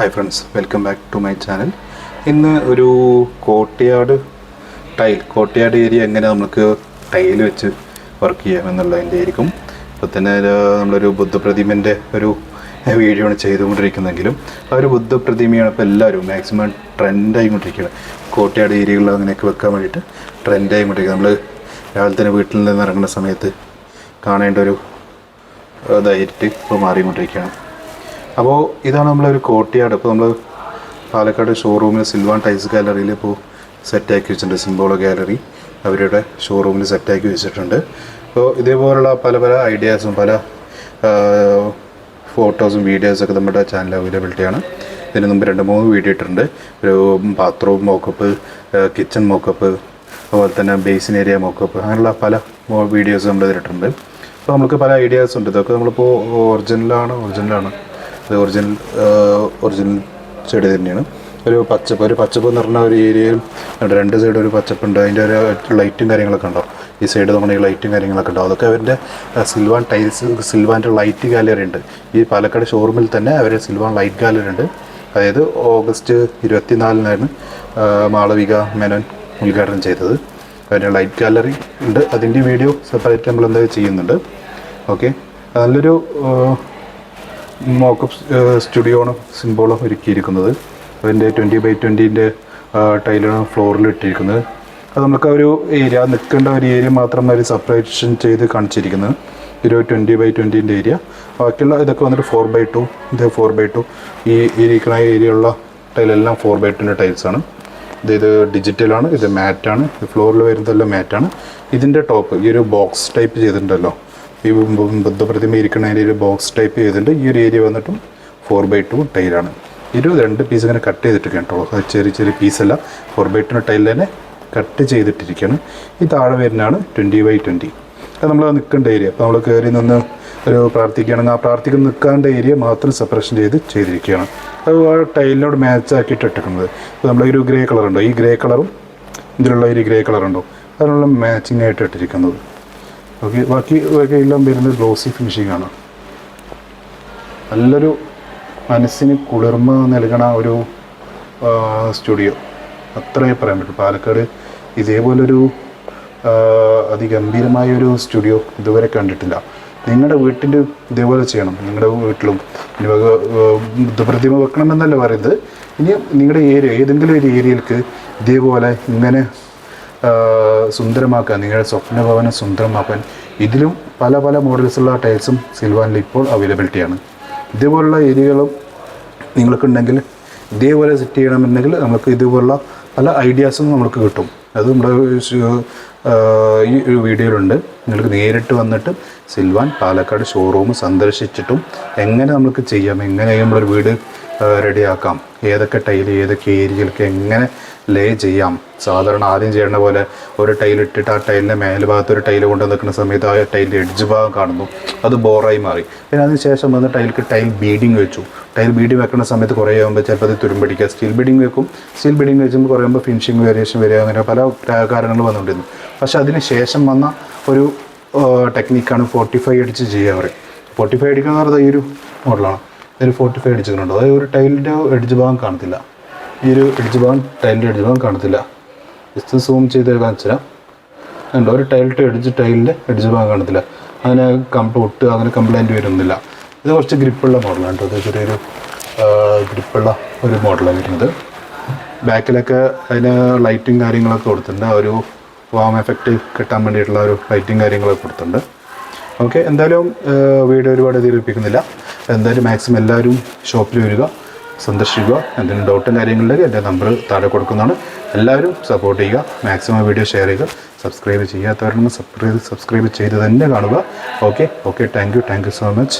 Hi friends welcome back to my channel ഇന്ന് ഒരു കോട്ടയാട് tile കോട്ടയാട് area എങ്ങനെ നമുക്ക് ടൈൽ വെച്ച് വർക്ക് ചെയ്യാം എന്നുള്ളതിന്റെ ആയിരിക്കും. ഇപ്പോൾ തന്നെ നമ്മളൊരു ബുദ്ധപ്രതിമന്റെ ഒരു വീഡിയോ ആണ് ചെയ്തുകൊണ്ടിരിക്കുന്നതെങ്കിലും ആ ഒരു ബുദ്ധപ്രതിമയാണ് ഇപ്പോൾ എല്ലാവരും മാക്സിമം ട്രെൻഡായിക്കൊണ്ടിരിക്കുകയാണ് കോട്ടയാട് ഏരിയകളിൽ അങ്ങനെയൊക്കെ വെക്കാൻ വേണ്ടിയിട്ട് ട്രെൻഡായി ട്രെൻഡായിക്കൊണ്ടിരിക്കുക നമ്മൾ രാവിലെ തന്നെ വീട്ടിൽ നിന്ന് ഇറങ്ങുന്ന സമയത്ത് കാണേണ്ട ഒരു ഇതായിട്ട് ഇപ്പോൾ മാറിക്കൊണ്ടിരിക്കുകയാണ്. അപ്പോൾ ഇതാണ് നമ്മളൊരു കോട്ടയാട് ഇപ്പോൾ നമ്മൾ പാലക്കാട് ഷോറൂമിൽ സിൽവാൻ ടൈൽസ് ഗാലറിയിൽ ഇപ്പോൾ സെറ്റാക്കി വെച്ചിട്ടുണ്ട്. സിംബോളോ ഗാലറി അവരുടെ ഷോറൂമിൽ സെറ്റാക്കി വെച്ചിട്ടുണ്ട്. അപ്പോൾ ഇതേപോലുള്ള പല പല ഐഡിയാസും പല ഫോട്ടോസും വീഡിയോസൊക്കെ നമ്മുടെ ചാനൽ അവൈലബിലിറ്റിയാണ് ഇതിന് മുമ്പ് രണ്ട് മൂന്ന് വീഡിയോ ഇട്ടിട്ടുണ്ട്. ഒരു ബാത്റൂം മോക്കപ്പ് കിച്ചൺ മോക്കപ്പ് അതുപോലെ തന്നെ ബേസിൻ ഏരിയ മോക്കപ്പ് അങ്ങനെയുള്ള പല വീഡിയോസ് നമ്മൾ ഇതിലിട്ടുണ്ട് അപ്പോൾ നമുക്ക് പല ഐഡിയാസ് ഉണ്ട്. ഇതൊക്കെ നമ്മളിപ്പോൾ ഒറിജിനലാണ് ഒറിജിനലാണ് ഇത് ഒറിജിനൽ ഒറിജിനൽ ചെടി തന്നെയാണ്. ഒരു പച്ചപ്പ് ഒരു പച്ചപ്പ് എന്ന് പറഞ്ഞ ഒരു ഏരിയയിൽ രണ്ട് സൈഡ് ഒരു പച്ചപ്പുണ്ട്. അതിന്റെ ഒരു ലൈറ്റും കാര്യങ്ങളൊക്കെ ഉണ്ടാവും ഈ സൈഡ് നമ്മുടെ ഈ ലൈറ്റും കാര്യങ്ങളൊക്കെ ഉണ്ടാവും അതൊക്കെ അവരുടെ സിൽവാൻ ടൈൽസ് സിൽവാന്റെ ലൈറ്റ് ഗാലറി ഉണ്ട്. ഈ പാലക്കാട് ഷോറൂമിൽ തന്നെ അവരുടെ സിൽവാൻ ലൈറ്റ് ഗാലറി ഉണ്ട്. അതായത് ഓഗസ്റ്റ് ഇരുപത്തിനാലിനാണ് മാളവിക മേനോൻ ഉദ്ഘാടനം ചെയ്തത്. അവരുടെ ലൈറ്റ് ഗാലറി ഉണ്ട്. അതിന്റെ വീഡിയോ സെപ്പറേറ്റ് നമ്മൾ എന്തായാലും ചെയ്യുന്നുണ്ട്? ഓക്കെ നല്ലൊരു മോക്കപ്പ് സ്റ്റുഡിയോ ആണ് സിംബോളോ ഒരുക്കിയിരിക്കുന്നത്. അതിന്റെ ട്വന്റി ബൈ ട്വന്റീന്റെ ടൈലാണ് ഫ്ലോറിൽ ഇട്ടിരിക്കുന്നത്. അത് നമുക്ക് ഒരു ഏരിയ നിൽക്കേണ്ട ഒരു ഏരിയ മാത്രം അവർ സെപ്പറേഷൻ ചെയ്ത് കാണിച്ചിരിക്കുന്നത് ഒരു ട്വന്റി ബൈ ട്വന്റീന്റെ ഏരിയ ബാക്കിയുള്ള ഇതൊക്കെ വന്നിട്ട് ഫോർ ബൈ ടു ഇത് ഫോർ ബൈ ടു ഈ ഇരിക്കുന്ന ഏരിയ ഉള്ള ടൈലെല്ലാം ഫോർ ബൈ ടുന്റെ ടൈൽസാണ് ഇത് ഇത് ഡിജിറ്റലാണ് ഇത് മാറ്റാണ് ഇത് ഫ്ലോറിൽ വരുന്നതെല്ലാം മാറ്റാണ് ഇതിന്റെ ടോപ്പ് ഈ ഒരു ബോക്സ് ടൈപ്പ് ചെയ്തിട്ടുണ്ടല്ലോ. ഈ ബുദ്ധപ്രതിമ ഇരിക്കുന്നതിന്റെ ഒരു ബോക്സ് ടൈപ്പ് ചെയ്തിട്ടുണ്ട്. ഈ ഒരു ഏരിയ വന്നിട്ടും ഫോർ ബൈ ടു ടൈലാണ് ഇരു രണ്ട് പീസ് ഇങ്ങനെ കട്ട് ചെയ്തിട്ട് കേട്ടോ. ചെറിയ ചെറിയ പീസല്ല ഫോർ ബൈ ടു ടൈൽ തന്നെ കട്ട് ചെയ്തിട്ടിരിക്കുകയാണ്. ഈ താഴെ വരുന്നതാണ് ട്വന്റി ബൈ ട്വന്റി അത് നമ്മൾ നിൽക്കേണ്ട ഏരിയ അപ്പോൾ നമ്മൾ കയറി നിന്ന് ഒരു പ്രാർത്ഥിക്കുകയാണെങ്കിൽ ആ പ്രാർത്ഥിക്കുന്ന നിൽക്കാണ്ട ഏരിയ മാത്രം സെപ്പറേഷൻ ചെയ്ത് ചെയ്തിരിക്കുകയാണ്. അത് ആ ടൈലിനോട് മാച്ച് ആക്കിയിട്ട് ഇട്ടിരിക്കുന്നത്. ഇപ്പോൾ നമ്മൾ ഒരു ഗ്രേ കളറുണ്ടോ ഈ ഗ്രേ കളറും ഇതിലുള്ള ഒരു ഗ്രേ കളറുണ്ടോ അതിനുള്ള മാച്ചിങ് ആയിട്ട് ഇട്ടിരിക്കുന്നത്. ഓക്കെ ബാക്കി ഇതൊക്കെ എല്ലാം വരുന്നത് ഗ്ലോസി ഫിനിഷിംഗ് ആണ്. നല്ലൊരു മനസ്സിന് കുളിർമ നൽകണ ഒരു സ്റ്റുഡിയോ അത്രയേ പറയാൻ പറ്റും. പാലക്കാട് ഇതേപോലൊരു ആ, അതിഗംഭീരമായ ഒരു സ്റ്റുഡിയോ ഇതുവരെ കണ്ടിട്ടില്ല. നിങ്ങളുടെ വീട്ടിൽ ഇതേപോലെ ചെയ്യണം. നിങ്ങളുടെ വീട്ടിലും ഇനി ബുദ്ധപ്രതിമ വെക്കണമെന്നല്ല പറയുന്നത്. ഇനി നിങ്ങളുടെ ഏരിയ ഏതെങ്കിലും ഒരു ഏരിയയിലേക്ക് ഇതേപോലെ ഇങ്ങനെ സുന്ദരമാക്കാൻ നിങ്ങളുടെ സ്വപ്നഭവനം സുന്ദരമാക്കാൻ ഇതിലും പല പല മോഡൽസുള്ള ടൈൽസും സിൽവാനിൽ ഇപ്പോൾ അവൈലബിലിറ്റിയാണ്. ഇതുപോലുള്ള ഏരിയകളും നിങ്ങൾക്കുണ്ടെങ്കിൽ ഇതേപോലെ സെറ്റ് ചെയ്യണമെന്നുണ്ടെങ്കിൽ നമുക്ക് ഇതുപോലുള്ള പല ഐഡിയാസും നമുക്ക് കിട്ടും. അത് നമ്മുടെ ഈ ഒരു വീഡിയോയിലുണ്ട്. നിങ്ങൾക്ക് നേരിട്ട് വന്നിട്ട് സിൽവാൻ പാലക്കാട് ഷോറൂം സന്ദർശിച്ചിട്ടും എങ്ങനെ നമുക്ക് ചെയ്യാം എങ്ങനെ നമ്മളൊരു വീട് റെഡിയാക്കാം. ഏതൊക്കെ ടൈൽ ഏതൊക്കെ ഏരിയയിലൊക്കെ എങ്ങനെ ലേ ചെയ്യാം. സാധാരണ ആദ്യം ചെയ്യേണ്ട പോലെ ഒരു ടൈൽ ഇട്ടിട്ട് ആ ടൈലിന്റെ മേൽഭാഗത്ത് ഒരു ടൈൽ കൊണ്ട് നിൽക്കുന്ന സമയത്ത് ആ ടൈലിന്റെ എഡ്ജ് ഭാഗം കാണുന്നു. അത് ബോറായി മാറി. പിന്നെ അതിന് ശേഷം വന്ന് ടൈൽക്ക് ടൈൽ ബീഡിങ് വെച്ചു. ടൈൽ ബീഡിങ് വെക്കുന്ന സമയത്ത് കുറേ ആകുമ്പോൾ ചിലപ്പോൾ അത് തുരുമ്പടിക്കുക സ്റ്റീൽ ബീഡിങ് വെക്കും. സ്റ്റീൽ ബീഡിങ് വെച്ചുമ്പോൾ കുറേ ആകുമ്പോൾ ഫിനിഷിങ് വേരിയേഷൻ വരിക അങ്ങനെ പല കാരണങ്ങൾ വന്നുകൊണ്ടിരുന്നു. പക്ഷേ അതിന് ശേഷം വന്ന ഒരു ടെക്നിക്കാണ് ഫോർട്ടി ഫൈവ് അടിച്ച് ചെയ്യാറ്. ഫോർട്ടി ഫൈവ് അടിക്കുക എന്ന് പറയുന്നത് ഈ ഒരു മോഡലാണ് ഇതിൽ ഫോർട്ടി ഫൈവ് അടിച്ചിട്ടുണ്ടോ അതായത് ഒരു ടൈലിന്റെ എഡ്ജ് ഭാഗം കാണത്തില്ല. ഈ ഒരു എഡ്ജ് ഭാഗം ടൈലിന്റെ എഡ്ജ് ഭാഗം കാണത്തില്ല. ജസ്റ്റ് സൂം ചെയ്ത് കാണിച്ചു തരാം. ഉണ്ടോ ഒരു ടൈലിട്ട് എഡ്ജ് ടൈലിന്റെ എഡ്ജ് ഭാഗം കാണത്തില്ല. അങ്ങനെ കമ്പ് ഒട്ട് അങ്ങനെ കംപ്ലൈന്റ് വരുന്നില്ല. ഇത് കുറച്ച് ഗ്രിപ്പുള്ള മോഡലാണ് കേട്ടോ. ഇത് ചെറിയൊരു ഗ്രിപ്പുള്ള ഒരു മോഡലാണ് വരുന്നത്. ബാക്കിലൊക്കെ അതിന് ലൈറ്റും കാര്യങ്ങളൊക്കെ കൊടുത്തിട്ടുണ്ട്. ഒരു വാം എഫക്റ്റ് കിട്ടാൻ വേണ്ടിയിട്ടുള്ള ഒരു ലൈറ്റും കാര്യങ്ങളൊക്കെ കൊടുത്തിട്ടുണ്ട്. ഓക്കെ എന്തായാലും വീഡിയോ ഒരുപാട് ദീർഘിപ്പിക്കുന്നില്ല എന്തായാലും മാക്സിമം എല്ലാവരും ഷോപ്പിൽ വരിക സന്ദർശിക്കുക എന്തെങ്കിലും ഡൗട്ടും കാര്യങ്ങളുണ്ടെങ്കിൽ എന്റെ നമ്പർ താഴെ കൊടുക്കുന്നതാണ്. എല്ലാവരും സപ്പോർട്ട് ചെയ്യുക മാക്സിമം വീഡിയോ ഷെയർ ചെയ്യുക സബ്സ്ക്രൈബ് ചെയ്യാത്തവരൊന്നും സബ്സ്ക്രൈബ് സബ്സ്ക്രൈബ് ചെയ്ത് തന്നെ കാണുക. Okay okay thank you thank you so much